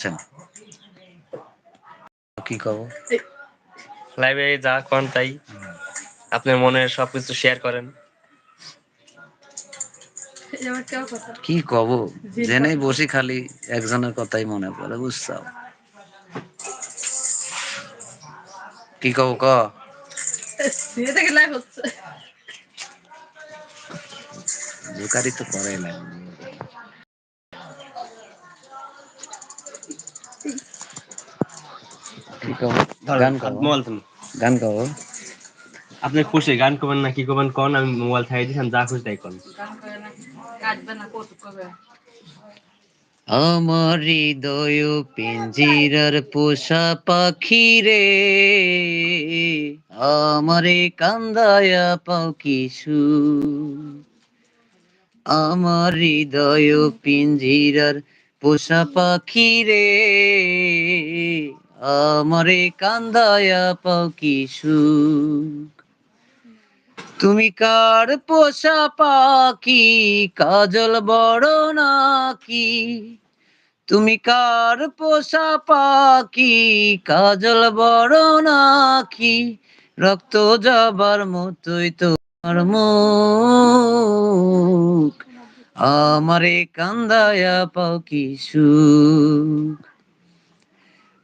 আচ্ছা কি কব? লাইভে যা কন তাই আপনার মনের সবকিছু শেয়ার করেন। কি কব? জেনেই বসি খালি একজনের কথাই মনে পড়ে বুঝছাও। কি কব ক? জোকারি তো করে না গান মোবাইল গান কব। আপনি খুশি গান করবেন না কি করবেন কোন আমি মোবাইল থাই দিয়েছি যা খুশি তাই কোন। আমার হৃদয় পিঞ্জিরার পোষা পাখি রে আমারে কান্দায়া পাও কিশু। আমার হৃদয় পিঞ্জিরার পোষা পাখি রে আমারে কান্দায়া পাও কিশু তুমি কার পোষা পাখি? কাজল বড় নাকি? তুমি কার পোষা পাখি? কাজল বড় নাকি? রক্ত যাবার মতোই তোমার মুখ। আমারে কান্দায়া পাও কি সুখ?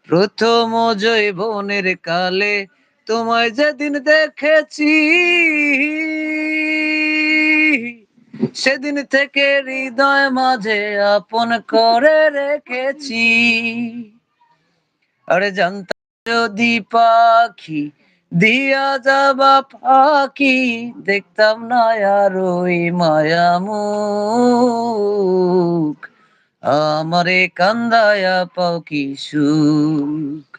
প্রথম জৈবনের কালে তোমায় যেদিন দেখেছি, সেদিন থেকে হৃদয় মাঝে আপন করে রেখেছি। আরে জানতাম যদি পাখি দিয়া যাবা পাখি দেখতাম না আর ওই মায়া মুখ আমারে কান্দায়া পাও কি সুখ?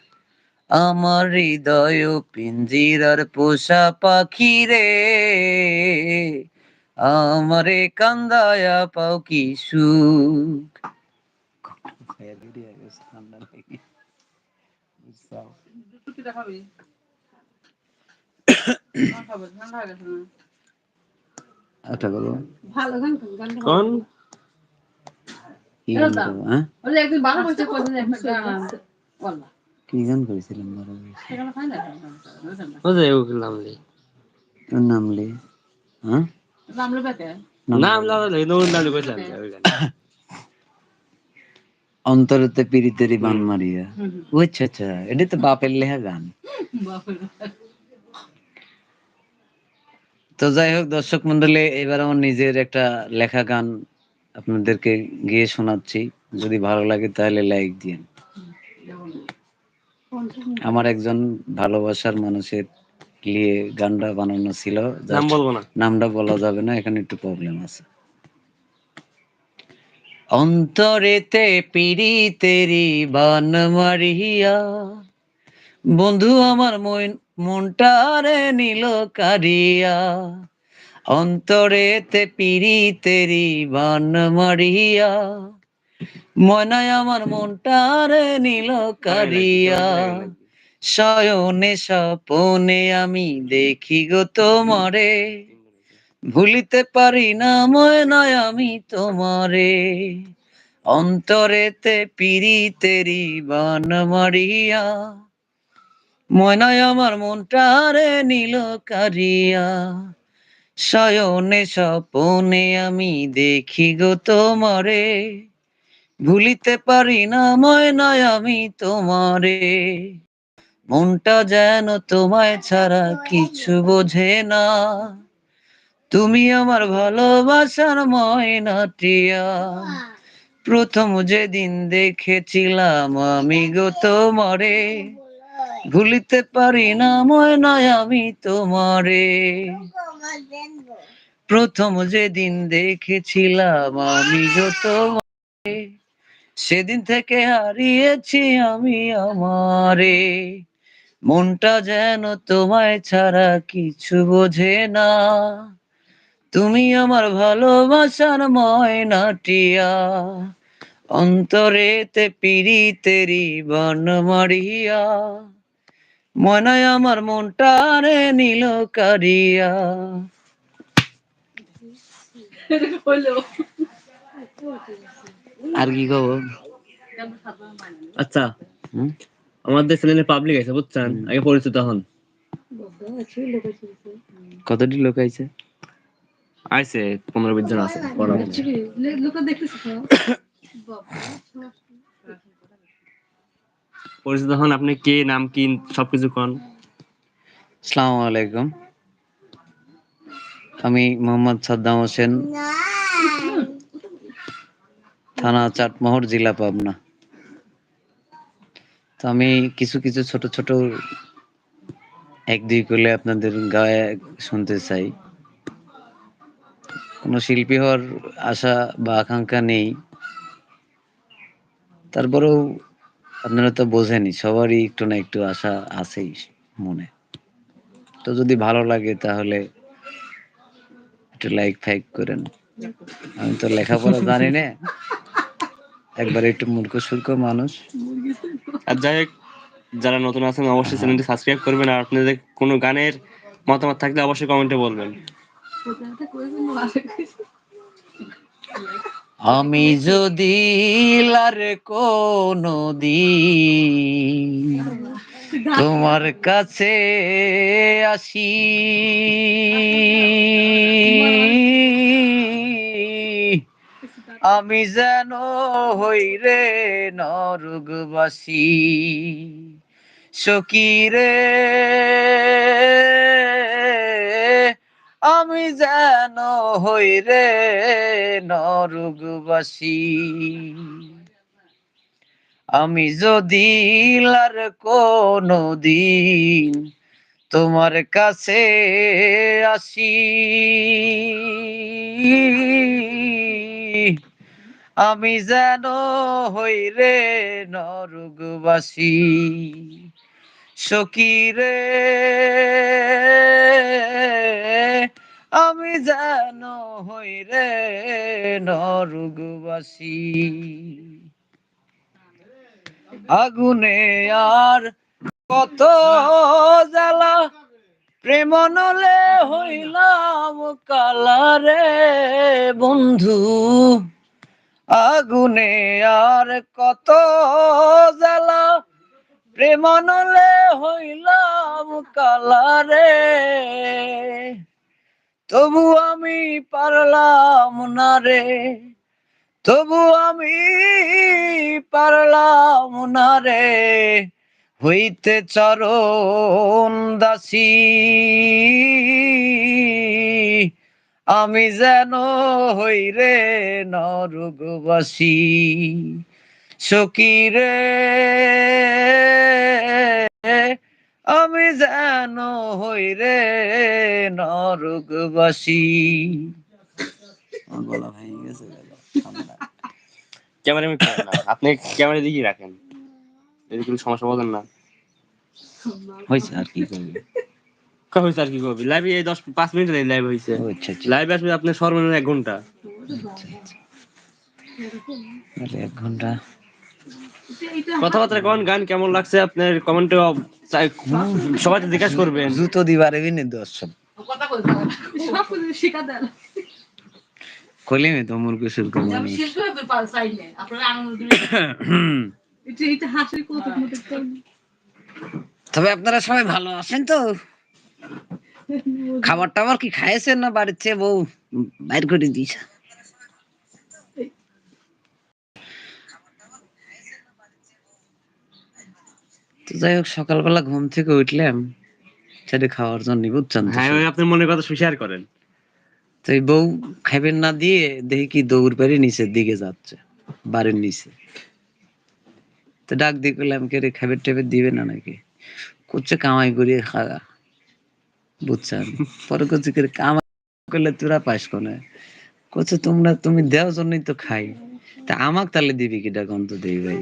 আমার হৃদয় পিঞ্জিরার পোষা পাখি রে। আমারে কান্দায়া পাও কি সুখ? আচ্ছা বলো। ভালো গান গান। কোন? কি গান করব, হ্যাঁ? কি গান করেছিলাম হয় হ্যাঁ? নাম লাগালে অন্তরতে পিরিতেরি বান মারিয়া। আচ্ছা আচ্ছা এটা তো বাপের লেখা গান। তো যাই হোক দর্শক মন্ডলী এবার আমার নিজের একটা লেখা গান আপনাদেরকে গিয়ে শোনাচ্ছি। যদি ভালো লাগে তাহলে লাইক দিন আমার একজন ভালোবাসার মানুষের নিয়ে গানটা বানানো ছিল। নাম বলব না। নামটা বলা যাবে না এখানে একটু প্রবলেম আছে। অন্তরেতে পিড়ি তেরি বান মারিয়া বন্ধু আমার মন- মনটারে নিল কারিয়া। অন্তরেতে পিড়ি তেরি বান মারিয়া মনায় আমার মনটারে নিল কারিয়া। শয়নে স্বপনে আমি দেখি গো তোমারে, ভুলিতে পারি না ময়নায় আমি তোমারে। অন্তরেতে পিরি তেরি বান মারিয়া, ময়নায় আমার মনটারে নিল কারিয়া। শয়নে স্বপনে আমি দেখি গো তোমারে। ভুলিতে পারি না ময়নায় আমি তোমারে। মনটা যেন তোমায় ছাড়া কিছু বোঝে না। তুমি আমার ভালোবাসার ময়নাটিয়া। প্রথম যেদিন দেখেছিলাম আমি গো তোমারে। ভুলিতে পারি না ময়নায় আমি তোমারে। প্রথম যেদিন দেখেছিলাম আমি তোমারে, সেদিন থেকে হারিয়েছি আমি আমারে। মনটা যেন তোমায় ছাড়া কিছু বোঝে না। তুমি আমার ভালোবাসার ময়নাটিয়া, অন্তরেতে পিড়ি তেরি বন মারিয়া মনায় আমার মনটা রে নিল কারিয়া। আর কি কব আচ্ছা? আমাদের চ্যানেলে পাবলিক আছে বুঝছেন। আগে পরিচিত হন। কতটি লোক আইছে? আইছে পনেরো বিশ জন আছে পড়া পরিচিত হন আপনি কে, নাম কি, সবকিছু কোন? আসসালামু আলাইকুম। আমি মোহাম্মদ সাদ্দাম হোসেন। থানা চাটমোহর, জেলা পাবনা। তো আমি কিছু কিছু ছোট ছোট এক, দুই করলে আপনাদের গায়ে শুনতে চাই। কোনো শিল্পী হওয়ার আশা বা আকাঙ্ক্ষা নেই। তারপরেও আপনারা তো বোঝেনি সবারই একটু না একটু আশা আছেই মনে। তো যদি ভালো লাগে তাহলে একটু লাইক ফাইক করেন। আমি তো লেখাপড়া জানি না। একবার একটু মূর্খ সূর্খ মানুষ। আর যাই হোক যারা নতুন আছেন অবশ্যই চ্যানেলটি সাবস্ক্রাইব করবেন আর আপনাদের কোনো গানের মতামত থাকলে অবশ্যই কমেন্টে বলবেন। আমি যদি লারে কোনো তোমার কাছে আসি। আমি যেন হই রে নরগবাসী সকিরে আমি যেন হই রে নরগবাসী। আমি যদি লার কোনো দিন তোমার কাছে আসি। আমি যেন হই রে নরগবাসী। সকিরে আমি হই রে নরগবাসী। আগুনে আর কত জ্বালা, প্রেম নলে হইলাম কালারে বন্ধু। আগুনে আর কত জ্বালা প্রেম নলে হইলাম কালারে। তবু আমি পারলাম না রে। তবু আমি পারলাম না রে। হইতে চরণ দাসী। আমি যেন হই রে নরগবাসী সকিরে আমি যেন হই রে নরগবাসী আমার গলা ভেঙে গেছে ক্যামেরা আমি না। আপনি ক্যামেরা দিকেই রাখেন। যদি কোনো সমস্যা বলেন না। হয়েছে আর কি করবে? কা হয়েছে আর কি করবি? লাইভে এই দশ পাঁচ মিনিট লাইভ হয়েছে লাইভ আসবে আপনার সর্বনিম্ন এক ঘণ্টা। আচ্ছা, আচ্ছা। এক ঘণ্টা কথাবার্তা কোন গান কেমন লাগছে? আপনার কমেন্টে সবাই জিজ্ঞাসা করবেন। জুতো দিবার নি দর্শক কথা কই শিখা দেন কলিমে তো কথা মতো তবে আপনারা সবাই ভালো আছেন তো? খাবার টাবার কি খাইয়েছেন না চেয়ে বউ বাইর করে দিয়েছে। তো যাই হোক সকালবেলা ঘুম থেকে উঠলাম। সেটা খাওয়ার জন্য বুঝছেন হ্যাঁ ওই আপনার মনের কথা শেয়ার করেন। তো এই বউ খাইবেন না দিয়ে দেখি কি দৌড় পেরে নিচের দিকে যাচ্ছে বাড়ির নিচে। তো ডাক দিয়ে করলাম কে রে খাবার টেবার দিবে না নাকি? করছে কামাই করিয়ে খাওয়া বুঝছেন? পরে করছে কি কামাই করলে তোরা পাস কোনে? করছে তোমরা তুমি দেওয়ার জন্যই তো খাই। তা আমাক তাহলে দিবি কিটা গন্ধ দেই ভাই।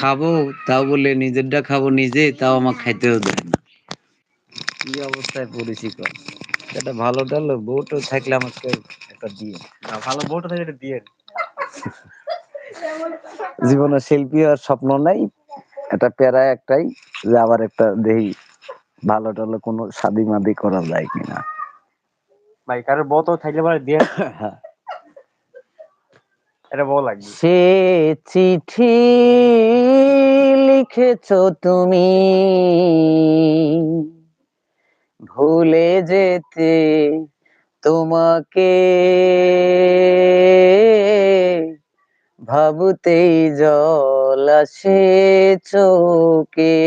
খাব তাও বলে নিজেরটা খাব নিজে তাও আমাক খাইতেও দেয় না। কি অবস্থায় পড়েছি কর। এটা ভালো ডালো বউটো থাকলে আমাকে একটা দিয়ে। না, ভালো বউটা থেকে এটা দিয়ে। জীবনে শিল্পী আর স্বপ্ন নাই এটা প্যারা একটাই যে আবার একটা দেহি ভালো টালো কোনো শাদি মাদি করা যায় কিনা। ভাই কারোর বউ তো থাকলে পরে দিয়ে। এটা বল লাগবে। সে চিঠি লিখেছ তুমি। ভুলে যেতে তোমাকে ভাবতেই জল আসে চোখে।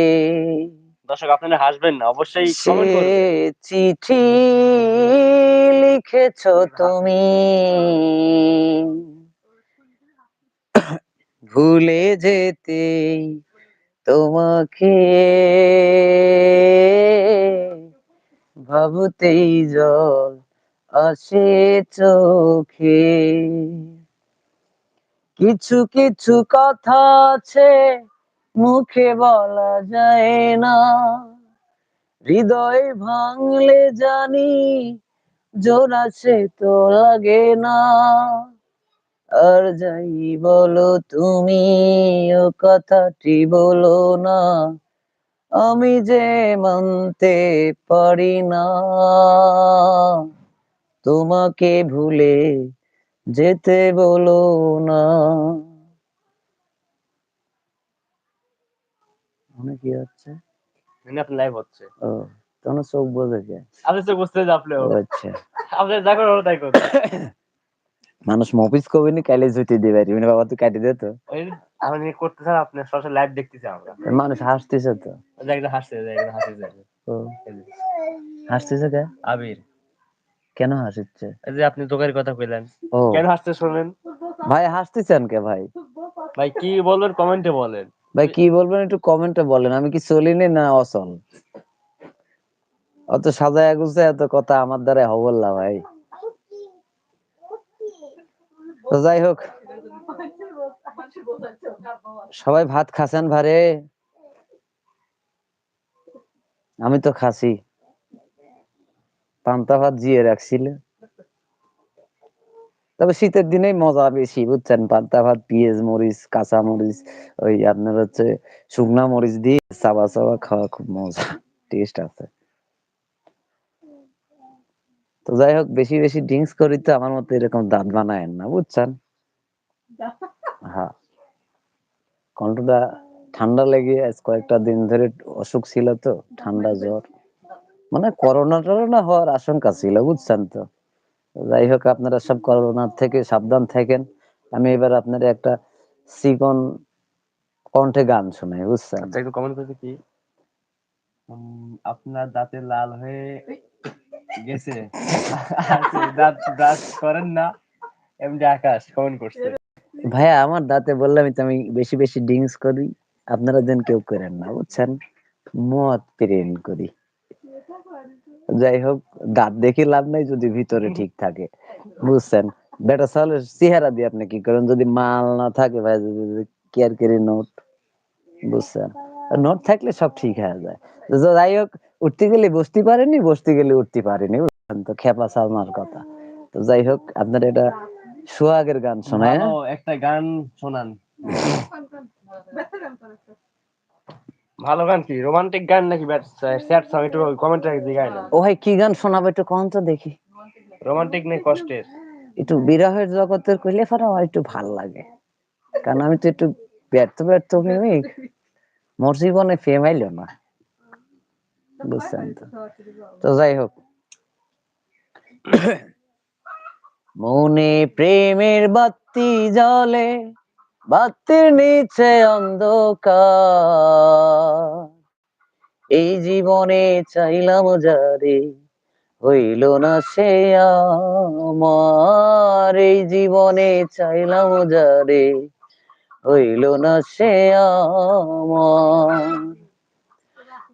দর্শক আপনারা হাসবেন না অবশ্যই সে চিঠি লিখেছ তুমি। ভুলে যেতে তোমাকে ভাবতেই জল আসে চোখে। কিছু কিছু কথা আছে মুখে বলা যায় না। হৃদয় ভাঙলে জানি জোড়া সে তো লাগে না। আর যাই বলো তুমি ও কথাটি বলো না। আমি যে মানতে পারি না। তোমাকে ভুলে যেতে বলো না। মনে কি হচ্ছে? মানে আপনার লাইভ হচ্ছে। ও তোমার চোখ বোঝেছে আপনি তো বুঝতে যে আপনি আচ্ছা। আপনি যা করেন ওটাই করুন। মানুষ মফিস কবি নি কাইলে জুতি দিবে মানে বাবা তুই কাটি দে তো। ওই আপনি করতেছেন আপনি সরাসরি লাইভ দেখতেছি আমরা। মানুষ হাসতেছে তো। একদম হাসছে হাসছে হাসতেছে কে? আবির। কেন হাসিচ্ছে এই যে আপনি দোকানের কথা কইলেন। কেন হাসতে শুনলেন? ভাই হাসতেছেন কে ভাই। ভাই কি বলবেন? কমেন্টে বলেন। ভাই কি বলবেন একটু কমেন্টে বলেন। আমি কি চলিনি না অচল? অত সাজায় গুছে এত কথা আমার দ্বারা হবল না ভাই। তো যাই হোক। সবাই ভাত খাচ্ছেন ভারে? আমি তো খাসি পান্তা ভাত জিয়ে রাখছিল। তবে শীতের দিনেই মজা বেশি, বুঝছেন? পান্তা ভাত, পেঁয়াজ মরিচ, কাঁচা মরিচ, ওই আপনার হচ্ছে শুকনা মরিচ দিয়ে চাবা চাবা খাওয়া খুব মজা, টেস্ট আছে। তো যাই হোক বেশি বেশি ড্রিঙ্কস করি তো আমার মতো এরকম দাঁত বানায় না বুঝছেন? হ্যাঁ। কণ্ঠটা ঠান্ডা লেগে আজ কয়েকটা দিন ধরে অসুখ ছিল তো ঠান্ডা জ্বর। মানে করোনা টরোনা হওয়ার আশঙ্কা ছিল বুঝছেন তো? যাই হোক আপনারা সব করোনার থেকে সাবধান থাকেন। আমি এবার আপনার একটা সিকন কণ্ঠে গান শোনাই বুঝছেন? আচ্ছা একটু কমেন্ট করতে কি? আপনার দাঁতে লাল হয়ে গেছে। আচ্ছা, দাঁত ব্রাশ করেন না। এমনি আকাশ কমেন্ট করছে। ভাইয়া আমার দাঁতে বললাম তো আমি বেশি বেশি ড্রিঙ্কস করি। আপনারা যেন কেউ করেন না বুঝছেন? মদ প্রেম করি। যাই হোক দাঁত দেখে লাভ নাই যদি ভিতরে ঠিক থাকে বুঝছেন? বেটা সালের চেহারা দিয়ে আপনি কি করেন? যদি মাল না থাকে ভাই কেয়ার কেরি নোট বুঝছেন? নোট থাকলে সব ঠিক হয়ে যায়। যাই হোক উঠতে গেলে বসতে পারেনি বসতে গেলে উঠতে পারেনি তো? খেপা সালমার কথা। তো যাই হোক আপনার এটা সোহাগের গান শোনায় ভালো একটা গান শোনান। ভালো গান কি? রোমান্টিক গান নাকি স্যাড সং একটু কমেন্ট রাখি দিয়ে গায় ও ভাই কি গান শোনাবে একটু কম তো দেখি। রোমান্টিক নেই কষ্টের। একটু বিরহের জগতের কইলে পরে আমার একটু ভালো লাগে। কারণ আমি তো একটু ব্যর্থ ব্যর্থ প্রেমিক। মোর জীবনে ফেম আইলো না। বুঝছেন তো তো যাই হোক। মনে প্রেমের বাতি জ্বলে বাতির নিচে অন্ধকার। এই জীবনে চাইলাম যারে হইল না সে আমার। এই জীবনে চাইলাম যারে হইল না সে আমার।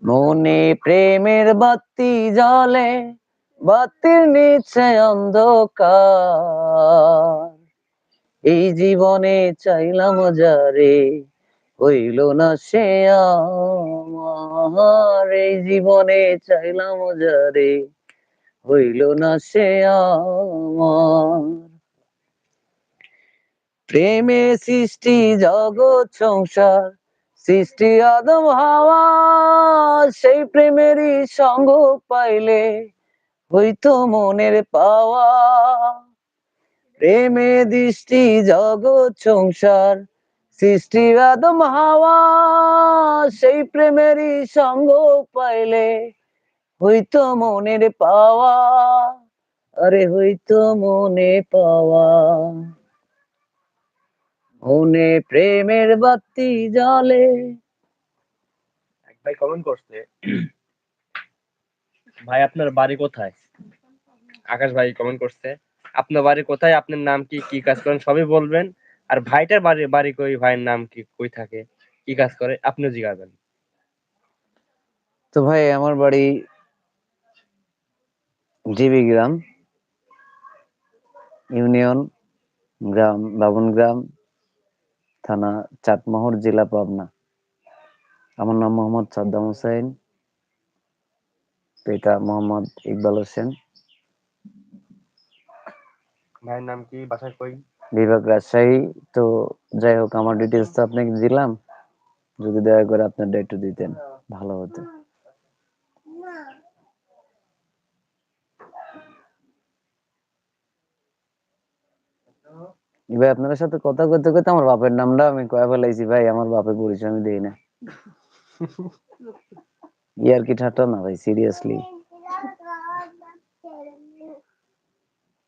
মনে প্রেমের বাতি জ্বলে, বাতির নিচে অন্ধকার। এই জীবনে চাইলাম যারে হইল না সে আমার। এই জীবনে চাইলাম যারে হইল না সে আমার। প্রেমে সৃষ্টি, জগৎ, সংসার সৃষ্টি আদম হাওয়া, সেই প্রেমেরই সঙ্গ পাইলে হইতো মনের পাওয়া। প্রেমে দৃষ্টি, জগৎ, সংসার, সৃষ্টি আদম হাওয়া, সেই প্রেমেরই সঙ্গ পাইলে হইতো মনের পাওয়া। আরে হইতো মনে পাওয়া। মনে প্রেমের বাতি জলে এক ভাই কমেন্ট করছে ভাই আপনার বাড়ি কোথায়? আকাশ ভাই কমেন্ট করছে আপনার বাড়ি কোথায়? আপনার নাম কি কি কাজ করেন? সবই বলবেন। আর ভাইটার বাড়ি বাড়ি কই? ভাইয়ের নাম কি কই থাকে? কি কাজ করে? আপনিও জিজ্ঞাসা তো ভাই আমার বাড়ি জিবি গ্রাম ইউনিয়ন গ্রাম বাবন গ্রাম। থানা চাটমোহর জেলা পাবনা। আমার নাম মোহাম্মদ সাদ্দাম হোসেন পিতা মোহাম্মদ ইকবাল হোসেন। ভাইয়ের নাম কি বাসায় কই? বিভাগ রাজশাহী। তো যাই হোক আমার ডিটেলস তো আপনাকে দিলাম। যদি দয়া করে আপনার একটু দিতেন ভালো হতো। ভাই আপনার সাথে কথা করতে করতে আমার বাপের নামটা আমি কয়ে ফেলাইছি ভাই আমার বাপের পরিচয় আমি দিই না। ইয়ার কি ঠাট্টা না ভাই সিরিয়াসলি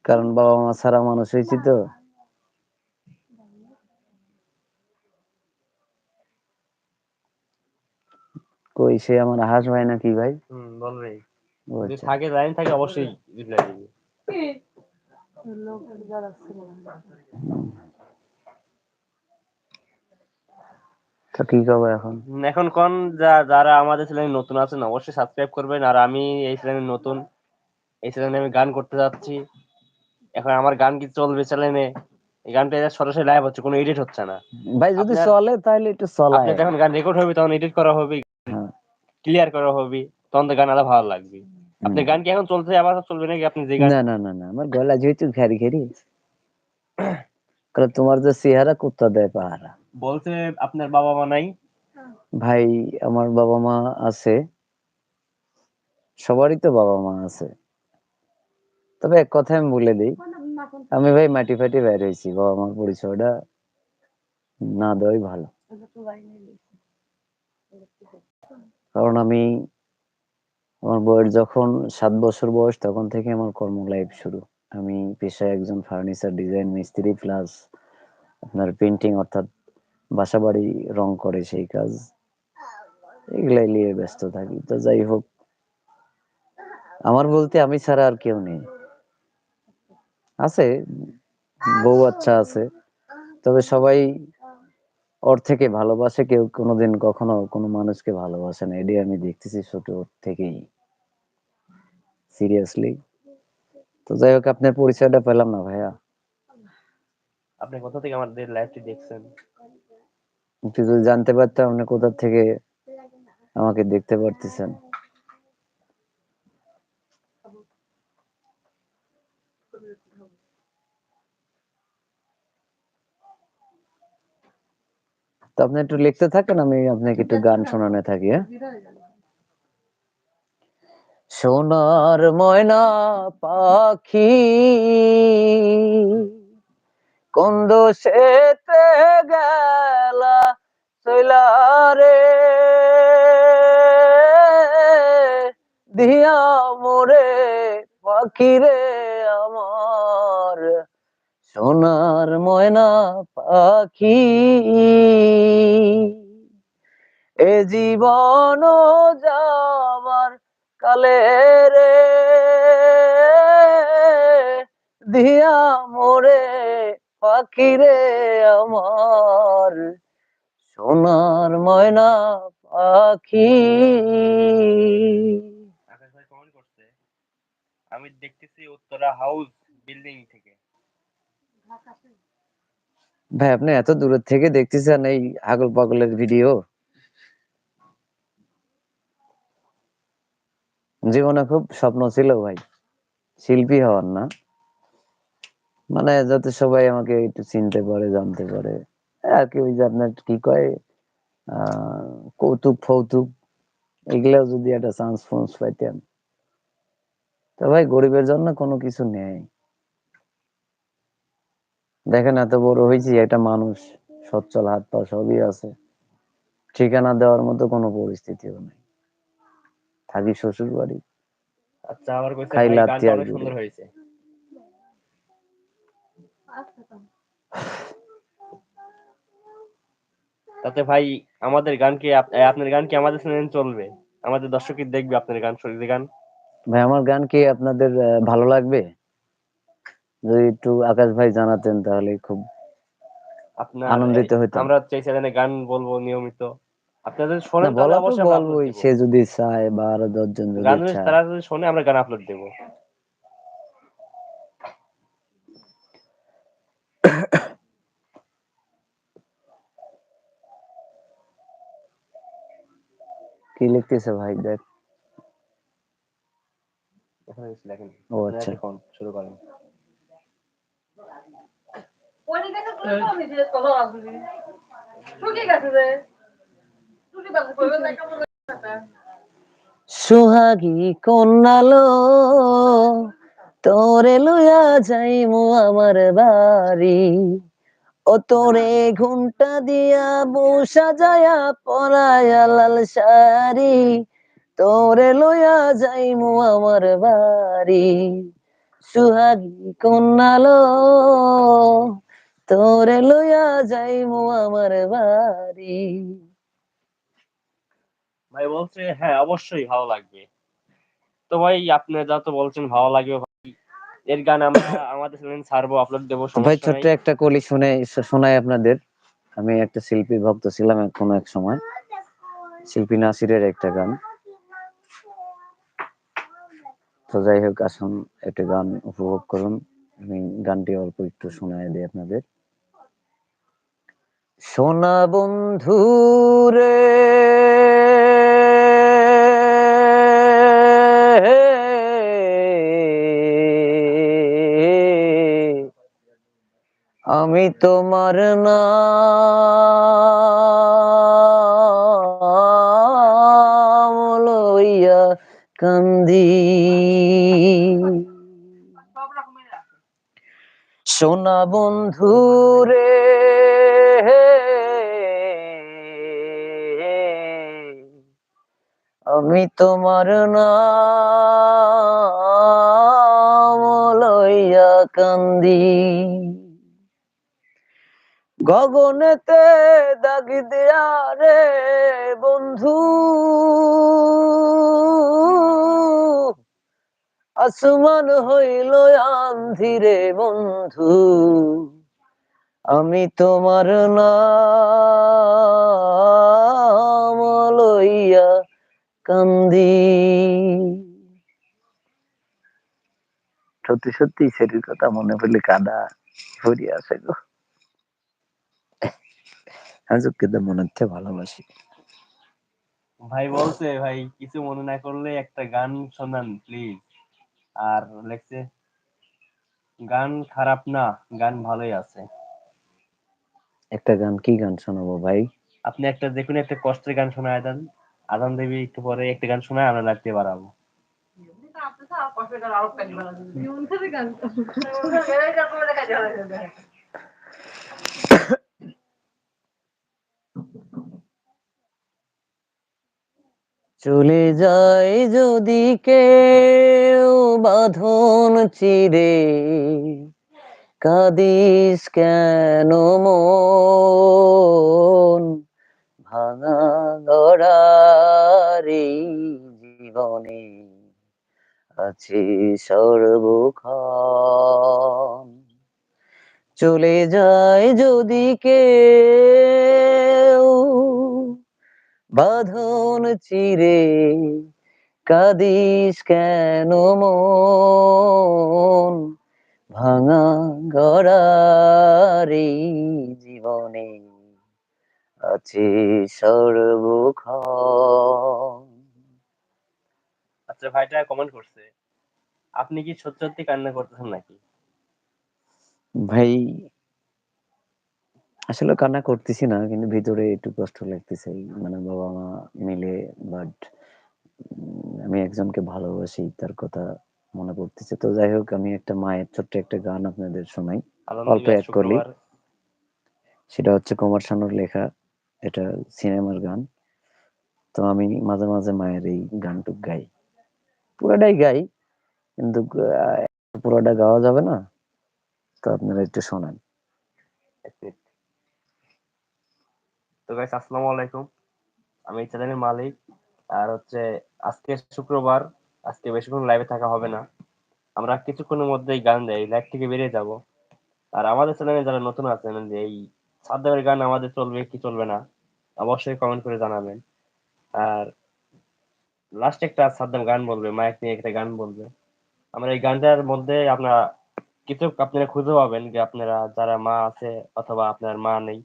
কারণ বাবা মা ছাড়া মানুষ হয়েছি তো। কই সে আমার হাস ভাই নাকি ভাই? হুম বলবে ও যদি আচ্ছা। থাকে লাইন থাকে অবশ্যই রিপ্লাই দিবি। তো কি করব এখন। এখন কোন যারা আমাদের চ্যানেলে নতুন আছেন অবশ্যই সাবস্ক্রাইব করবেন। আর আমি এই চ্যানেলে নতুন এই চ্যানেলে আমি গান করতে যাচ্ছি। এখন আমার গান কি চলবে চ্যানেলে? এই গানটা সরাসরি লাইভ হচ্ছে কোনো এডিট হচ্ছে না। ভাই যদি চলে তাহলে একটু চলায় আপনি যখন গান রেকর্ড হবে তখন এডিট করা হবে। ক্লিয়ার করা হবে তখন তো গান আরও ভালো লাগবে। আপনি গান কি এখন চলছে? আবার চলবে নাকি? আপনি যে গান না না না না আমার গলা যেহেতু ঘেরি ঘেরি। কারণ তোমার যে চেহারা কুত্তা দেয় পাহারা। বলছে আপনার বাবা মা নাই? ভাই আমার বাবা মা আছে। সবারই তো বাবা মা আছে। তবে এক কথা আমি বলে দিই আমি ভাই মাটি ফাটি বের হয়েছি। বাবা মার পরিচয়টা না দেওয়াই ভালো। কারণ আমি আমার বয়স যখন সাত বছর বয়স, তখন থেকে আমার কর্ম লাইফ শুরু। আমি পেশায় একজন ফার্নিচার ডিজাইন মিস্ত্রি প্লাস আপনার পেন্টিং অর্থাৎ বাসা বাড়ি রং করে সেই কাজ। এগুলাই নিয়ে ব্যস্ত থাকি। তো যাই হোক, আমার বলতে আমি ছাড়া আর কেউ নেই। আছে, বউ বাচ্চা আছে, তবে সবাই ওর থেকে ভালোবাসে কেউ কোনোদিন কখনো কোনো মানুষকে ভালোবাসে না। এটি আমি দেখতেছি ছোট থেকেই। সিরিয়াসলি তো যাই হোক আপনার পরিচয়টা পেলাম না ভাইয়া। আপনি কোথা থেকে আমাদের লাইভটি দেখছেন? একটু যদি জানতে পারতাম আপনি কোথা থেকে আমাকে দেখতে পারতেছেন। তো আপনি একটু লিখতে থাকেন, আমি আপনাকে একটু গান শোনানো থাকি হ্যাঁ? সোনার ময়না পাখি কোন দোষেতে গেলা চইলা রে। দিয়া মোরে পাখি রে। সোনার ময়না পাখি। এ জীবন যাবার কালে রে, দিয়া মোরে পাখি রে আমার। সোনার ময়না পাখি। আমি দেখতেছি উত্তরা হাউস বিল্ডিং থেকে। ভাই, আপনি এত দূরের থেকে দেখতেছেন এই আগল পাগলের ভিডিও জীবনে খুব স্বপ্ন ছিল ভাই। শিল্পী হওয়ার না। মানে যাতে সবাই আমাকে একটু চিনতে পারে, জানতে পারে। আর কি ওই যে আপনার কি কয় কৌতুক, ফৌতুক, এগুলাও যদি একটা চান্স ফান্স পাইতাম তো ভাই, গরিবের জন্য কোনো কিছু নেই। দেখেন এত বড় হয়েছি একটা মানুষ সচ্ছল হাত পা সবই আছে। ঠিকানা দেওয়ার মতো কোনো পরিস্থিতিও নেই। থাকি শ্বশুর বাড়ি আচ্ছা আবার কইছে খাই ভাই আর সুন্দর হয়েছে। তাতে ভাই আমাদের গান কি আপনার গান কি আমাদের চ্যানেলে চলবে? আমাদের দর্শক কি দেখবে আপনার গান শরীরের গান। ভাই আমার গান কি আপনাদের ভালো লাগবে? যদি একটু আকাশ ভাই জানাতেন তাহলে খুব আপনার আনন্দিত হইতাম। আমরা সেই চ্যানেলে গান বলব নিয়মিত। আপনাদের না শোনেন তাহলে বলা অবশ্যই বলবোই সে যদি চায় বা আরও দশজন যদি গান তারা যদি শোনে আমরা গান আপলোড দেবো। কি লিখতেছে ভাই? দেখ। ও আচ্ছা। শুরু করেন। ওই দেখে তুলে তো আমি যে? কলো আসবি টুকি গেছে রে না কেমন সোহাগী কন্যালো তোরে লইয়া যাইমু আমার বাড়ি ও তোরে ঘুমটা দিয়া বউ সাজায়া পরায়া লাল শাড়ি তোরে লইয়া যাইমু আমার বাড়ি সুহাগী কন্যালো তোরে লইয়া যাইমু আমার বাড়ি। ভাই বলছে হ্যাঁ অবশ্যই ভালো লাগবে। তো ভাই আপনি যা তো বলছেন ভালো লাগবে এর গান আমরা আমাদের চ্যানেলে ছাড়বো আপলোড দেবো ভাই ছোট্ট একটা কলি শুনে শোনাই আপনাদের। আমি একটা শিল্পী ভক্ত ছিলাম কোনো এক সময়। শিল্পী নাসিরের একটা গান। তো যাই হোক আসুন একটা গান উপভোগ করুন। আমি গানটি অল্প একটু শোনাই দিই আপনাদের। সোনা বন্ধু রে। আমি তোমার না। লইয়া কান্দি। সোনা বন্ধু রে। আমি তোমার নাম লইয়া কান্দি। গগনেতে দাগি দেয়া রে বন্ধু, আসমান হইল আন্ধিরে বন্ধু, আমি তোমার লইয়া কান্দি। সত্যি সত্যি সেটির কথা মনে পড়লে কাদা ফুরিয়ে আসে গো। আজকে তো মনে হচ্ছে ভালোবাসি। ভাই বলছে ভাই কিছু মনে না করলে একটা গান শোনান প্লিজ আর লেখছে গান খারাপ না গান ভালোই আছে। একটা গান কি গান শোনাবো ভাই? আপনি একটা যে কোনো একটা কষ্টের গান শোনায় দেন। আদান দেবী একটু পরে একটা গান শোনায়, আমরা লাগতে বাড়াবো। চলে যায় যদি কেউ বাঁধন চিরে, কাদিস কেন মন? আছে সর্বক্ষণ। চলে যায় যদি কেউ বাঁধন চিরে কাদিস কেন মন? ভাঙা গড়ার জীবনে আছে সর্বক্ষণ। আচ্ছা ভাইটা কমেন্ট করছে। আপনি কি সত্যি সত্যি কান্না করতেছেন নাকি? ভাই আসলে কান্না করতেছি না কিন্তু ভিতরে একটু কষ্ট লাগতেছে মানে বাবা মা মিলে বাট আমি একজনকে ভালোবাসি তার কথা মনে পড়তেছে। তো যাই হোক আমি একটা মায়ের ছোট্ট একটা গান আপনাদের শোনাই অল্প এক কলি। সেটা হচ্ছে কুমার শানুর লেখা এটা সিনেমার গান। তো আমি মাঝে মাঝে মায়ের এই গানটুক গাই। পুরোটাই গাই কিন্তু পুরোটা গাওয়া যাবে না? তো আপনারা একটু শোনান। তো গাইস আসসালামু আলাইকুম। আমি চ্যানেলের মালিক। আর হচ্ছে, আজকে শুক্রবার। আজকে বেশিক্ষণ লাইভে থাকা হবে না। আমরা কিছুক্ষণের মধ্যেই গান দেই লাইভ থেকে বেরিয়ে যাব। আর আমাদের চ্যানেলে যারা নতুন আছেন, যে এই সাদ্দামের গান আমাদের চলবে কি চলবে না, অবশ্যই কমেন্ট করে জানাবেন। আর লাস্ট একটা সাদ্দাম গান বলবে, মাইক নিয়ে একটা গান বলবে। আমরা এই গানটার মধ্যে আপনারা কিছু আপনারা খুঁজে পাবেন যে আপনারা যারা মা আছে অথবা আপনার মা নেই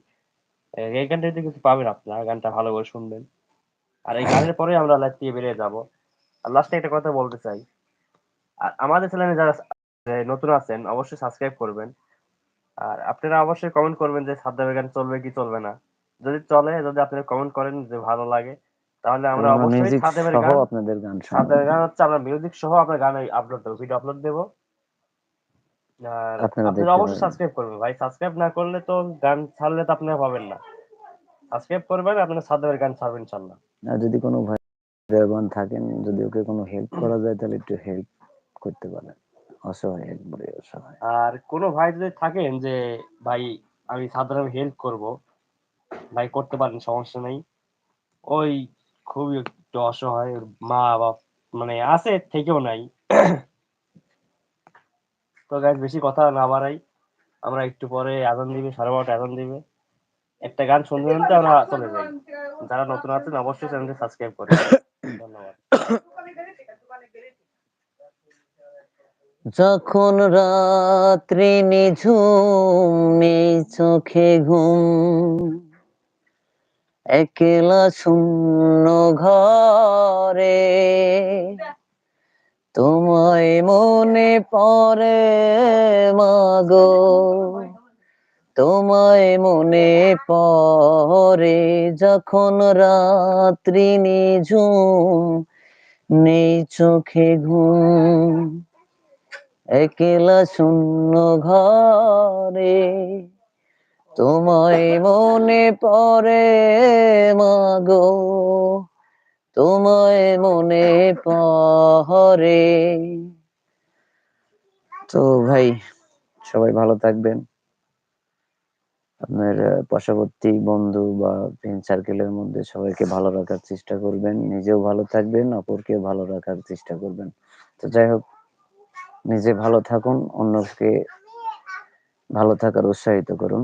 এই এই গানটাতে কিছু পাবেন আপনারা, গানটা ভালো করে শুনবেন। আর এই গানের পরে আমরা লাইভ থেকে বেরিয়ে যাব। আর লাস্টে একটা কথা বলতে চাই। আর আমাদের চ্যানেলে যারা নতুন আছেন, অবশ্যই সাবস্ক্রাইব করবেন। আর আপনারা অবশ্যই কমেন্ট করবেন যে সাদ্দামের গান চলবে কি চলবে না। যদি চলে, যদি আপনারা কমেন্ট করেন যে ভালো লাগে তাহলে আমরা অবশ্যই সহ গান আপনাদের গান সাদ্দামের গান হচ্ছে আমরা মিউজিক সহ আপনার গান আপলোড দেবো ভিডিও আপলোড দেবো। আর আপনারা অবশ্যই সাবস্ক্রাইব করবেন। ভাই সাবস্ক্রাইব না করলে তো গান ছাড়লে তো আপনারা পাবেন না। সাবস্ক্রাইব করবেন আপনারা সাদ্দামের গান ছাড়বেন ইনশাল্লাহ। আর যদি কোনো ভাই দয়াবান থাকেন যদি ওকে কোনো হেল্প করা যায় তাহলে একটু হেল্প করতে পারেন। অসহায় একবারে অসহায়। আর কোনো ভাই যদি থাকেন যে ভাই আমি সাধারণ হেল্প করব ভাই করতে পারেন সমস্যা নেই। ওই খুবই একটু অসহায়, ওর মা বাপ মানে আছে, থেকেও নাই। তো গাইজ বেশি কথা না বাড়াই। আমরা একটু পরে আজান দিবে, সাড়ে বারোটা আজান দিবে। একটা গান শুনতে শুনতে আমরা চলে যাই। যারা নতুন আছেন, অবশ্যই চ্যানেলটি সাবস্ক্রাইব করে ধন্যবাদ। যখন রাত্রি নিঝুম নেই চোখে ঘুম একলা শূন্য ঘরে। তোমায় মনে পড়ে মাগো। তোমায় মনে পড়ে যখন রাত্রি নিঝুম, নেই চোখে ঘুম। একলা শূন্য ঘরে। তোমায় মনে পড়ে মাগো, তোমায় মনে পড়ে তো ভাই, সবাই ভালো থাকবেন। আপনার পার্শ্ববর্তী বন্ধু বা ফ্রেন্ড সার্কেলের মধ্যে সবাইকে ভালো রাখার চেষ্টা করবেন। নিজেও ভালো থাকবেন, অপরকেও ভালো রাখার চেষ্টা করবেন। তো যাই হোক, নিজে ভালো থাকুন, অন্যকে ভালো থাকার উৎসাহিত করুন।